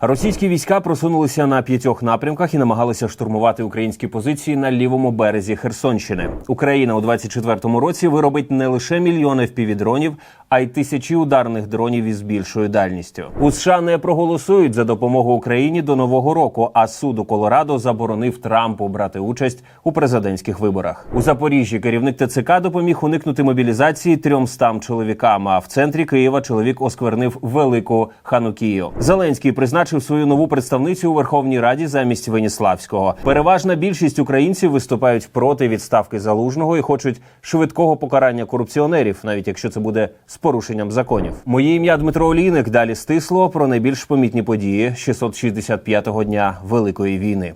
Російські війська просунулися на п'ятьох напрямках і намагалися штурмувати українські позиції на лівому березі Херсонщини. Україна у 24-му році виробить не лише мільйони впівдронів, а й тисячі ударних дронів із більшою дальністю. У США не проголосують за допомогу Україні до нового року. А суд у Колорадо заборонив Трампу брати участь у президентських виборах. У Запоріжжі керівник ТЦК допоміг уникнути мобілізації трьомстам чоловікам. А в центрі Києва чоловік осквернив велику ханукію. Зеленський призначив свою нову представницю у Верховній Раді замість Веніславського. Переважна більшість українців виступають проти відставки залужного і хочуть швидкого покарання корупціонерів, навіть якщо це буде з порушенням законів. Моє ім'я Дмитро Олійник. Далі стисло про найбільш помітні події 665-го дня Великої війни.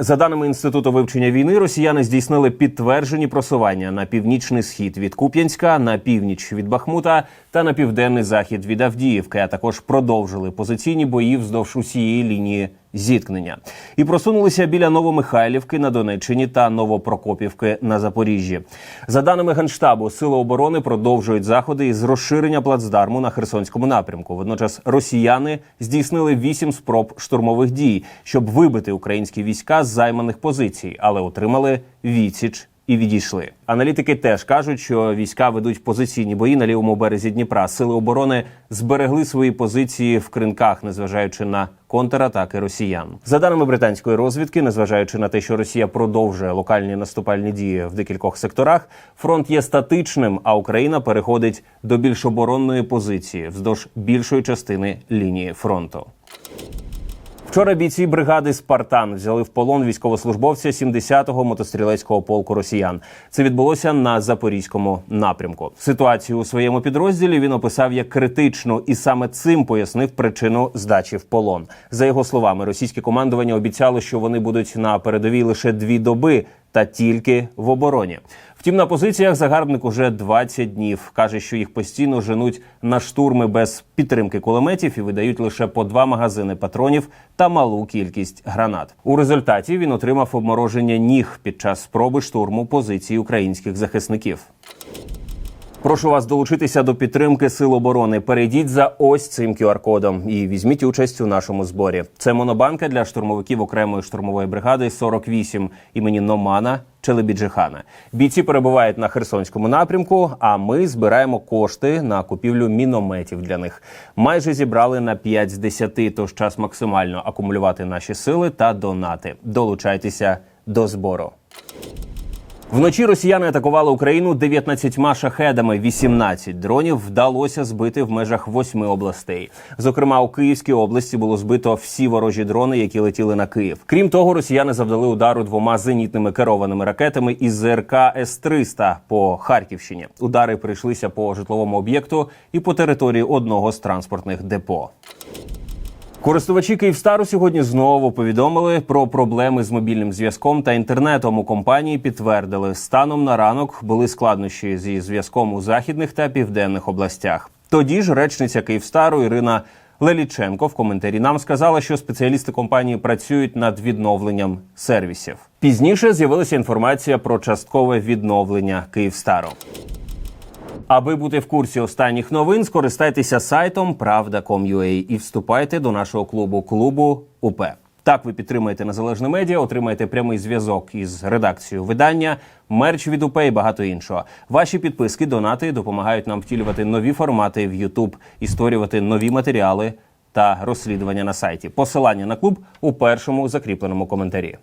За даними інституту вивчення війни, росіяни здійснили підтверджені просування на північний схід від Куп'янська, на північ від Бахмута та на південний захід від Авдіївки. А також продовжили позиційні бої вздовж усієї лінії зіткнення і просунулися біля Новомихайлівки на Донеччині та Новопрокопівки на Запоріжжі. За даними генштабу, сили оборони продовжують заходи із розширення плацдарму на Херсонському напрямку. Водночас росіяни здійснили вісім спроб штурмових дій, щоб вибити українські війська з займаних позицій, але отримали відсіч. І відійшли. Аналітики теж кажуть, що війська ведуть позиційні бої на лівому березі Дніпра. Сили оборони зберегли свої позиції в кринках, незважаючи на контратаки росіян. За даними британської розвідки, незважаючи на те, що Росія продовжує локальні наступальні дії в декількох секторах, фронт є статичним, а Україна переходить до більш оборонної позиції вздовж більшої частини лінії фронту. Вчора бійці бригади Спартан взяли в полон військовослужбовця 70-го мотострілецького полку росіян. Це відбулося на запорізькому напрямку. Ситуацію у своєму підрозділі він описав як критичну, і саме цим пояснив причину здачі в полон. За його словами, російське командування обіцяло, що вони будуть на передовій лише дві доби. Та тільки в обороні. Втім, на позиціях загарбник уже 20 днів. каже, що їх постійно женуть на штурми без підтримки кулеметів і видають лише по два магазини патронів та малу кількість гранат. У результаті він отримав обмороження ніг під час спроби штурму позицій українських захисників. Прошу вас долучитися до підтримки сил оборони. Перейдіть за ось цим QR-кодом і візьміть участь у нашому зборі. Це монобанка для штурмовиків окремої штурмової бригади 48 імені Номана Челебіджихана. Бійці перебувають на Херсонському напрямку. А ми збираємо кошти на купівлю мінометів для них. Майже зібрали на 5 з 10, тож час максимально акумулювати наші сили та донати. Долучайтеся до збору. Вночі росіяни атакували Україну 19 шахедами. 18 дронів вдалося збити в межах восьми областей. Зокрема, у Київській області було збито всі ворожі дрони, які летіли на Київ. Крім того, росіяни завдали удару двома зенітними керованими ракетами із ЗРК С-300 по Харківщині. Удари прийшлися по житловому об'єкту і по території одного з транспортних депо. Користувачі Київстару сьогодні знову повідомили про проблеми з мобільним зв'язком та інтернетом. У компанії підтвердили, станом на ранок були складнощі зі зв'язком у західних та південних областях. Тоді ж речниця Київстару Ірина Леліченко в коментарі нам сказала, що спеціалісти компанії працюють над відновленням сервісів. Пізніше з'явилася інформація про часткове відновлення Київстару. Аби бути в курсі останніх новин, скористайтеся сайтом Правда.com.ua і вступайте до нашого клубу клубу УП. Так ви підтримаєте незалежне медіа, отримаєте прямий зв'язок із редакцією видання, мерч від УП і багато іншого. Ваші підписки, донати допомагають нам втілювати нові формати в YouTube і створювати нові матеріали та розслідування на сайті. Посилання на клуб у першому закріпленому коментарі.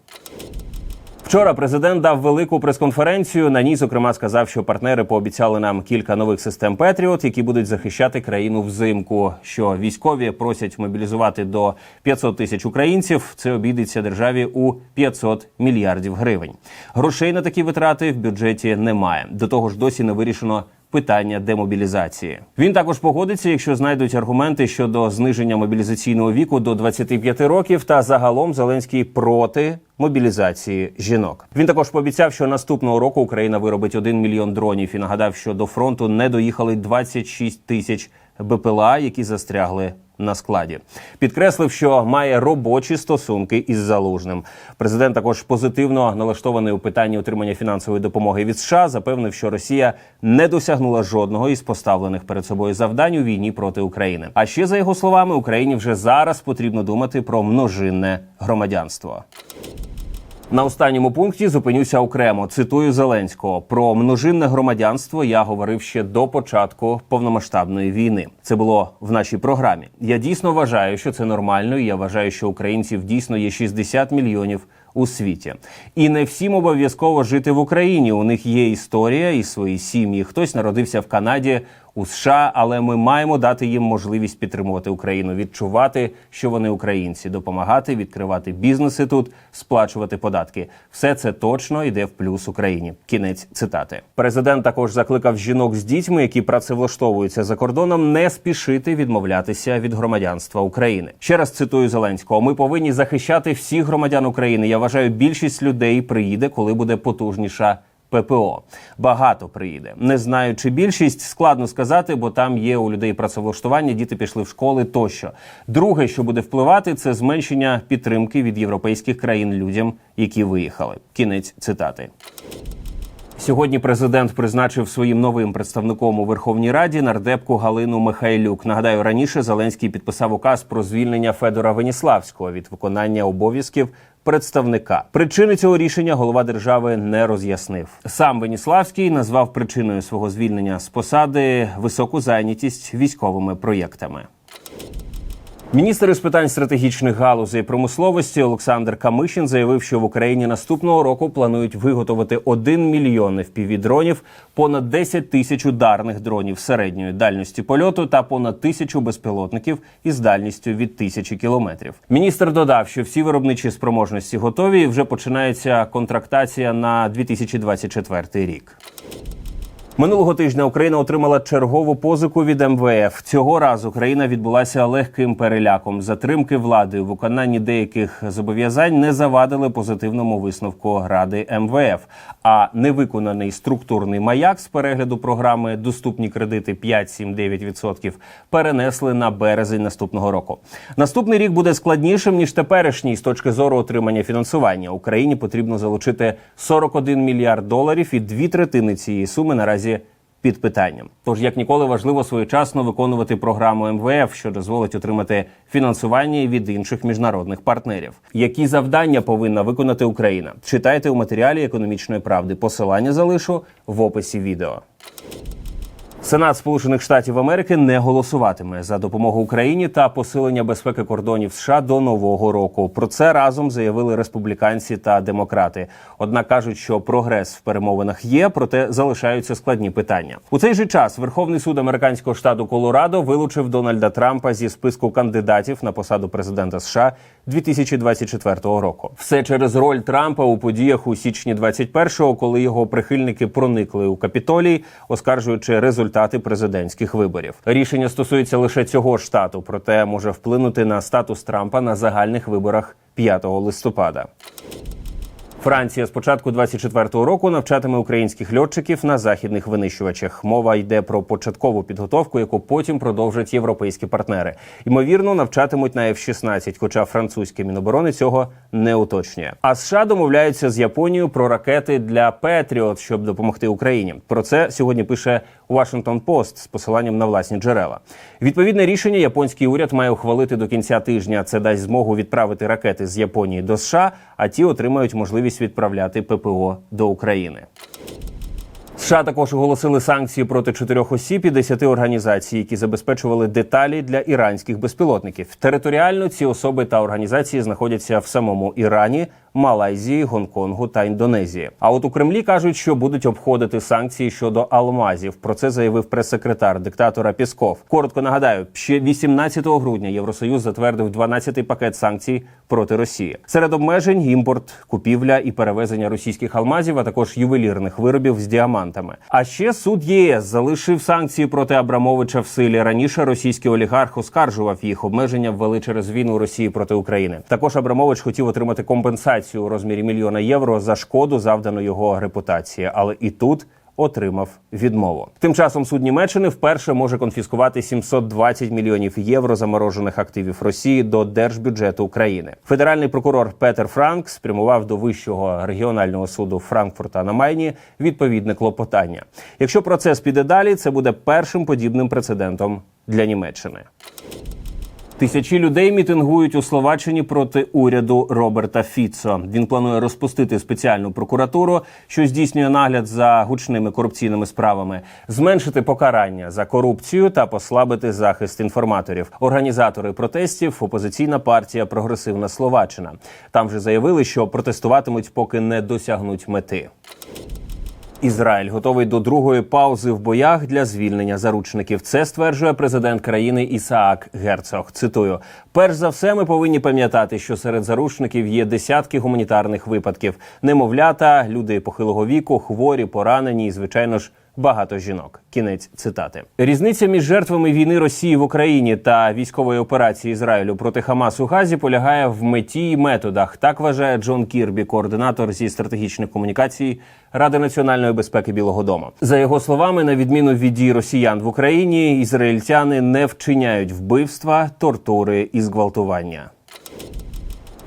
Вчора президент дав велику прес-конференцію. На ній, зокрема, сказав, що партнери пообіцяли нам кілька нових систем Петріот, які будуть захищати країну взимку. Що військові просять мобілізувати до 500 тисяч українців. Це обійдеться державі у 500 мільярдів гривень. Грошей на такі витрати в бюджеті немає. До того ж, досі не вирішено. Питання демобілізації він також погодиться, якщо знайдуть аргументи щодо зниження мобілізаційного віку до 25 років. Та загалом Зеленський проти мобілізації жінок. Він також пообіцяв, що наступного року Україна виробить 1 мільйон дронів і нагадав, що до фронту не доїхали 26 тисяч БПЛА, які застрягли на складі. Підкреслив, що має робочі стосунки із залужним. Президент також позитивно налаштований у питанні отримання фінансової допомоги від США. Запевнив, що Росія не досягнула жодного із поставлених перед собою завдань у війні проти України. А ще за його словами, Україні вже зараз потрібно думати про множинне громадянство. На останньому пункті зупинюся окремо. Цитую Зеленського про множинне громадянство. Я говорив ще до початку повномасштабної війни. Це було в нашій програмі. Я дійсно вважаю, що це нормально. і Я вважаю, що українців дійсно є 60 мільйонів у світі, і не всім обов'язково жити в Україні. У них є історія і свої сім'ї. Хтось народився в Канаді. У США, але ми маємо дати їм можливість підтримувати Україну, відчувати, що вони українці, допомагати, відкривати бізнеси тут, сплачувати податки. Все це точно йде в плюс Україні. Кінець цитати. Президент також закликав жінок з дітьми, які працевлаштовуються за кордоном, не спішити відмовлятися від громадянства України. Ще раз цитую Зеленського: ми повинні захищати всіх громадян України. Я вважаю, більшість людей приїде, коли буде потужніша. ППО багато приїде. Не знаю, чи більшість складно сказати, бо там є у людей працевлаштування, діти пішли в школи тощо. Друге, що буде впливати, це зменшення підтримки від європейських країн людям, які виїхали. Кінець цитати. Сьогодні президент призначив своїм новим представником у Верховній Раді нардепку Галину Михайлюк. Нагадаю, раніше Зеленський підписав указ про звільнення Федора Веніславського від виконання обов'язків представника. Причини цього рішення голова держави не роз'яснив. Сам Веніславський назвав причиною свого звільнення з посади високу зайнятість військовими проєктами. Міністр із питань стратегічних галузей промисловості Олександр Камишин заявив, що в Україні наступного року планують виготовити 1 мільйон FPV-дронів, понад 10 тисяч ударних дронів середньої дальності польоту та понад тисячу безпілотників із дальністю від тисячі кілометрів. Міністр додав, що всі виробничі спроможності готові і вже починається контрактація на 2024 рік. Минулого тижня Україна отримала чергову позику від МВФ. Цього разу країна відбулася легким переляком. Затримки влади у виконанні деяких зобов'язань не завадили позитивному висновку ради МВФ. А невиконаний структурний маяк з перегляду програми Доступні кредити 5-7-9% перенесли на березень наступного року. Наступний рік буде складнішим ніж теперішній з точки зору отримання фінансування. Україні потрібно залучити 41 мільярд доларів, і дві третини цієї суми наразі під питанням. Тож як ніколи важливо своєчасно виконувати програму МВФ, що дозволить отримати фінансування від інших міжнародних партнерів. Які завдання повинна виконати Україна? Читайте у матеріалі економічної правди. Посилання залишу в описі відео. Сенат Сполучених Штатів Америки не голосуватиме за допомогу Україні та посилення безпеки кордонів США до нового року. Про це разом заявили республіканці та демократи. Однак кажуть, що прогрес в перемовинах є, проте залишаються складні питання. У цей же час Верховний суд американського штату Колорадо вилучив Дональда Трампа зі списку кандидатів на посаду президента США 2024 року. Все через роль Трампа у подіях у січні 21-го, коли його прихильники проникли у капітолій, оскаржуючи результати президентських виборів. Рішення стосується лише цього штату, проте може вплинути на статус Трампа на загальних виборах 5 листопада. Франція з початку 24-го року навчатиме українських льотчиків на західних винищувачах. Мова йде про початкову підготовку, яку потім продовжать європейські партнери. Ймовірно, навчатимуть на F-16, хоча французьке міноборони цього не уточнює. А США домовляються з Японією про ракети для Петріот, щоб допомогти Україні. Про це сьогодні пише Washington Post з посиланням на власні джерела. Відповідне рішення японський уряд має ухвалити до кінця тижня. Це дасть змогу відправити ракети з Японії до США, а ті отримають можливість відправляти ППО до України. США також оголосили санкції проти чотирьох осіб і десяти організацій, які забезпечували деталі для іранських безпілотників. Територіально ці особи та організації знаходяться в самому Ірані, Малайзії, Гонконгу та Індонезії. А от у Кремлі кажуть, що будуть обходити санкції щодо алмазів. Про це заявив прес-секретар диктатора Пісков. Коротко нагадаю, ще 18 грудня Євросоюз затвердив 12-й пакет санкцій проти Росії. Серед обмежень імпорт, купівля і перевезення російських алмазів, а також ювелірних виробів з діамантами. А ще суд ЄС залишив санкції проти Абрамовича в силі. Раніше російський олігарх оскаржував їх обмеження ввели через війну Росії проти України. Також Абрамович хотів отримати компенсацію у розмірі мільйона євро за шкоду, завдану його репутації. Але і тут отримав відмову. Тим часом суд Німеччини вперше може конфіскувати 720 мільйонів євро заморожених активів Росії до держбюджету України. Федеральний прокурор Петер Франк спрямував до вищого регіонального суду Франкфурта на Майні відповідне клопотання. Якщо процес піде далі, це буде першим подібним прецедентом для Німеччини. Тисячі людей мітингують у Словаччині проти уряду Роберта Фіцо. Він планує розпустити спеціальну прокуратуру, що здійснює нагляд за гучними корупційними справами, зменшити покарання за корупцію та послабити захист інформаторів. Організатори протестів опозиційна партія Прогресивна Словаччина. Там же заявили, що протестуватимуть, поки не досягнуть мети. Ізраїль готовий до другої паузи в боях для звільнення заручників. Це стверджує президент країни Ісаак Герцог. Цитую: перш за все, ми повинні пам'ятати, що серед заручників є десятки гуманітарних випадків: немовлята, люди похилого віку, хворі, поранені і, звичайно ж. Багато жінок. Кінець цитати. Різниця між жертвами війни Росії в Україні та військової операції Ізраїлю проти Хамасу Газі полягає в меті і методах. Так вважає Джон Кірбі, координатор зі стратегічних комунікацій Ради національної безпеки Білого Дому. За його словами, на відміну від дій росіян в Україні, ізраїльтяни не вчиняють вбивства, тортури і зґвалтування.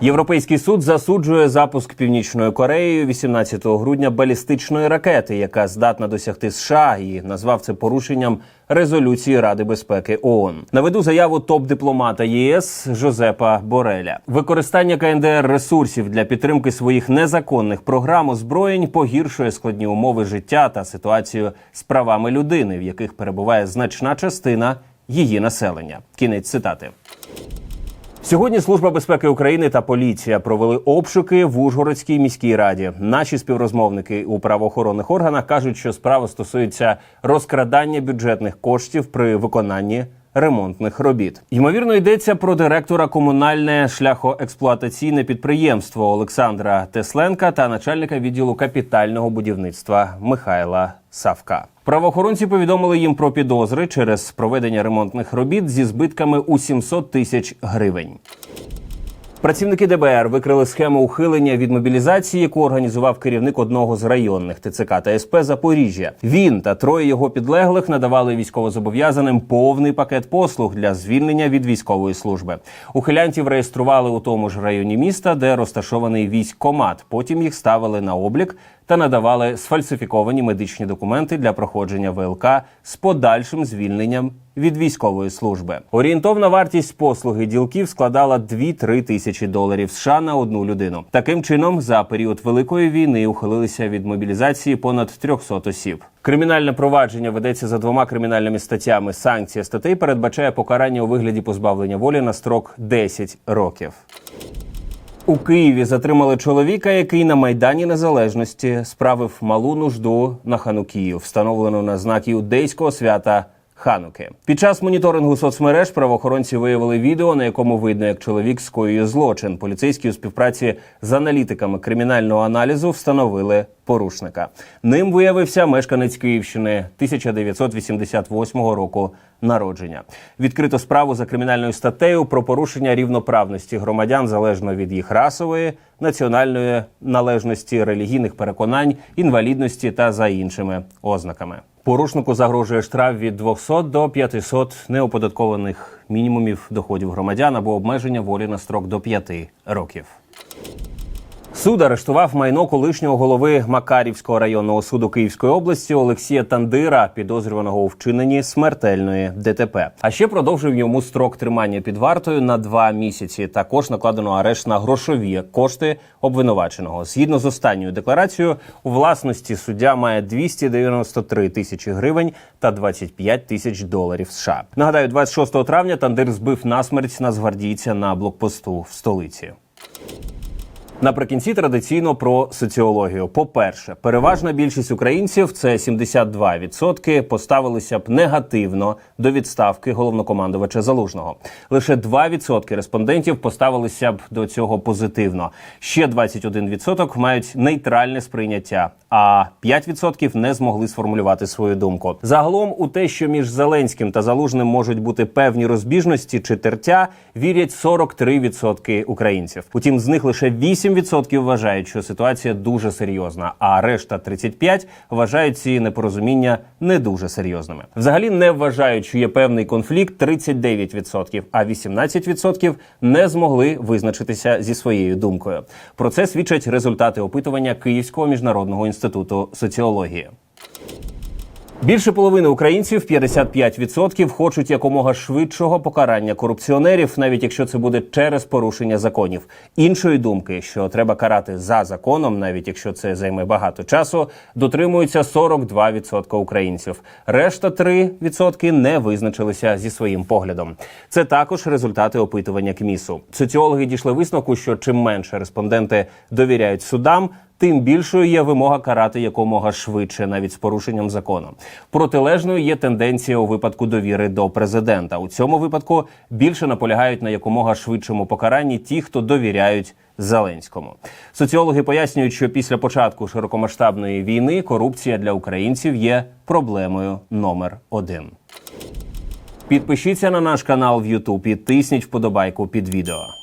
Європейський суд засуджує запуск північною Кореєю 18 грудня балістичної ракети, яка здатна досягти США, і назвав це порушенням резолюції Ради безпеки ООН. Наведу заяву топ-дипломата ЄС Жозепа Бореля. Використання КНДР ресурсів для підтримки своїх незаконних програм озброєнь погіршує складні умови життя та ситуацію з правами людини, в яких перебуває значна частина її населення. Кінець цитати. Сьогодні Служба безпеки України та поліція провели обшуки в Ужгородській міській раді. Наші співрозмовники у правоохоронних органах кажуть, що справа стосується розкрадання бюджетних коштів при виконанні ремонтних робіт. Ймовірно, йдеться про директора комунальне шляхоексплуатаційне підприємство Олександра Тесленка та начальника відділу капітального будівництва Михайла Савка. Правоохоронці повідомили їм про підозри через проведення ремонтних робіт зі збитками у 700 тисяч гривень. Працівники ДБР викрили схему ухилення від мобілізації, яку організував керівник одного з районних ТЦК та СП Запоріжжя. Він та троє його підлеглих надавали військовозобов'язаним повний пакет послуг для звільнення від військової служби. Ухилянтів реєстрували у тому ж районі міста, де розташований військкомат. Потім їх ставили на облік та надавали сфальсифіковані медичні документи для проходження ВЛК з подальшим звільненням від військової служби. Орієнтовна вартість послуги ділків складала 2-3 тисячі доларів США на одну людину. Таким чином, за період великої війни ухилилися від мобілізації понад 300 осіб. Кримінальне провадження ведеться за двома кримінальними статтями. Санкція статей передбачає покарання у вигляді позбавлення волі на строк 10 років. У Києві затримали чоловіка, який на майдані Незалежності справив малу нужду на Ханукію, встановлену на знак іудейського свята. Хануки під час моніторингу соцмереж правоохоронці виявили відео, на якому видно, як чоловік скоює злочин. Поліцейські у співпраці з аналітиками кримінального аналізу встановили порушника. Ним виявився мешканець Київщини 1988 року народження. Відкрито справу за кримінальною статтею про порушення рівноправності громадян залежно від їх расової, національної належності, релігійних переконань, інвалідності та за іншими ознаками. Порушнику загрожує штраф від 200 до 500 неоподаткованих мінімумів доходів громадян або обмеження волі на строк до 5 років. Суд арештував майно колишнього голови Макарівського районного суду Київської області Олексія Тандира, підозрюваного у вчиненні смертельної ДТП. А ще продовжив йому строк тримання під вартою на два місяці. Також накладено арешт на грошові кошти обвинуваченого. Згідно з останньою декларацією, у власності суддя має 293 тисячі гривень та 25 тисяч доларів США. Нагадаю, 26 травня Тандир збив насмерть нацгвардійця на блокпосту в столиці. Наприкінці традиційно про соціологію. По-перше, переважна більшість українців, це 72%, поставилися б негативно до відставки головнокомандувача залужного. Лише 2% респондентів поставилися б до цього позитивно. Ще 21% мають нейтральне сприйняття, а 5% не змогли сформулювати свою думку. Загалом у те, що між Зеленським та Залужним можуть бути певні розбіжності чи тертя, вірять 43% українців. Утім, з них лише 8 8% вважають, що ситуація дуже серйозна, а решта 35% вважають ці непорозуміння не дуже серйозними. Взагалі не вважають, що є певний конфлікт 39%, а 18% не змогли визначитися зі своєю думкою. Про це свідчать результати опитування Київського міжнародного інституту соціології. Більше половини українців 55% хочуть якомога швидшого покарання корупціонерів, навіть якщо це буде через порушення законів. Іншої думки, що треба карати за законом, навіть якщо це займе багато часу, дотримуються 42% українців. Решта 3% не визначилися зі своїм поглядом. Це також результати опитування КМІСу. Соціологи дійшли висновку, що чим менше респонденти довіряють судам тим більшою є вимога карати якомога швидше, навіть з порушенням закону. Протилежною є тенденція у випадку довіри до президента. У цьому випадку більше наполягають на якомога швидшому покаранні ті, хто довіряють. Зеленському соціологи пояснюють, що після початку широкомасштабної війни корупція для українців є проблемою номер один. Підпишіться на наш канал в YouTube і тисніть вподобайку під відео.